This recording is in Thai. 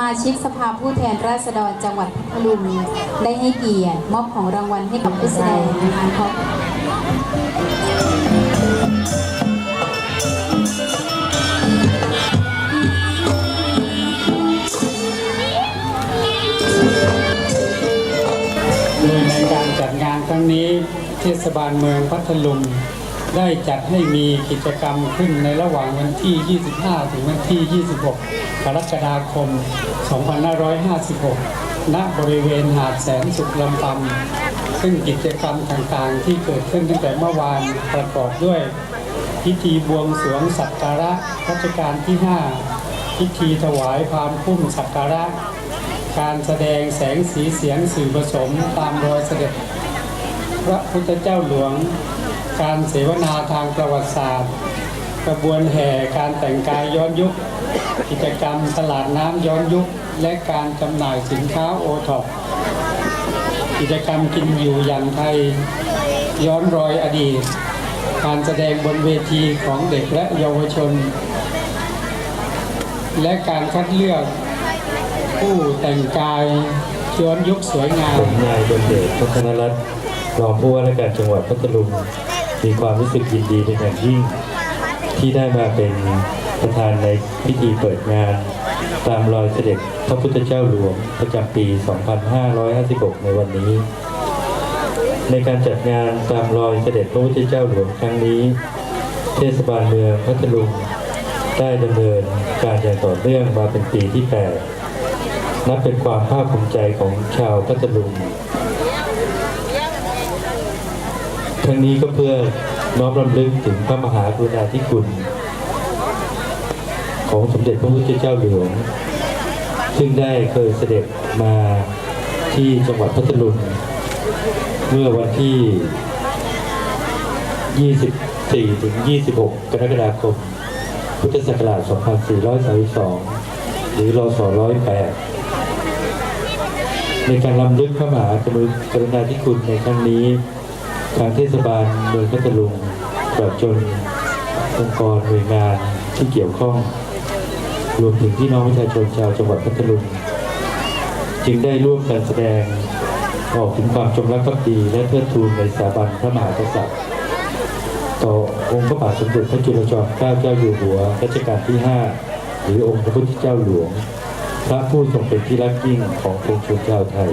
มาชิกสภาผู้แทนราษฎรจังหวัดพัทลุงได้ให้เกียรติมอบของรางวัลให้กับผู้แสดงนะคะขอบโดยในการจัดงานครั้งนี้เทศบาลเมืองพัทลุง ได้จัดให้มีกิจกรรมขึ้นในระหว่างวันที่ 25 ถึงวันที่ 26 กรกฎาคม 2556 ณ บริเวณหาดแสนสุขลำปำซึ่งกิจกรรมต่างๆ ที่เกิดขึ้นตั้งแต่เมื่อวานประกอบด้วย พิธีบวงสรวงสักการะรัชกาลที่ 5 พิธีถวายพานพุ่มสักการะ การแสดงแสงสีเสียงสื่อผสมตามรอยเสด็จ พระพุทธเจ้าหลวง การเสวนาทางประวัติศาสตร์ กระบวนแห่การแต่งกายย้อนยุค กิจกรรมตลาดน้ำย้อนยุค และการจำหน่ายสินค้าโอท็อปกิจกรรมกินอยู่อย่างไทยย้อนรอยอดีต การแสดงบนเวทีของเด็กและเยาวชน และการคัดเลือกผู้แต่งกายย้อนยุคสวยงามนายดลเดชพัฒนรัตน์รองผู้ว่าราชการจังหวัดพัทลุง มีความรู้สึกยินดีเป็นอย่างยิ่ง ที่ได้มาเป็นประธานในพิธีเปิดงาน ตามรอยเสด็จพระพุทธเจ้าหลวงประจำปี 2556 ในวันนี้ ในการจัดงานตามรอยเสด็จพระพุทธเจ้าหลวงครั้งนี้ เทศบาลเมืองพัทลุงได้ดำเนินการอย่างต่อเนื่องมาเป็นปีที่ 8 นับเป็นความภาคภูมิใจของชาวพัทลุง ทั้งนี้ก็เพื่อน้อมรำลึกถึงพระมหากรุณาธิคุณ ของสมเด็จพระพุทธเจ้าหลวง ซึ่งได้เคยเสด็จมาที่จังหวัดพัทลุงเมื่อวันที่ 24 ถึง 26 กรกฎาคม พุทธศักราช 2432 หรือรศ108 ในการลำลึกพระมหากรุณาธิคุณในครั้งนี้ ทางเทศบาลเมืองพัทลุงตลอดจนองค์กรหน่วยงานที่เกี่ยวข้อง รวมถึงพี่น้องประชาชนชาวจังหวัดพัทลุงจึงได้ร่วมกันแสดงออกถึงความจงรักภักดีและเทิดทูนในสถาบันพระมหากษัตริย์ต่อองค์พระบาทสมเด็จพระจุลจอมเกล้าเจ้าอยู่หัวรัชกาลที่ 5 หรือองค์พระพุทธเจ้าหลวง พระผู้ทรงเป็นที่รักยิ่งของปวงชนชาวไทย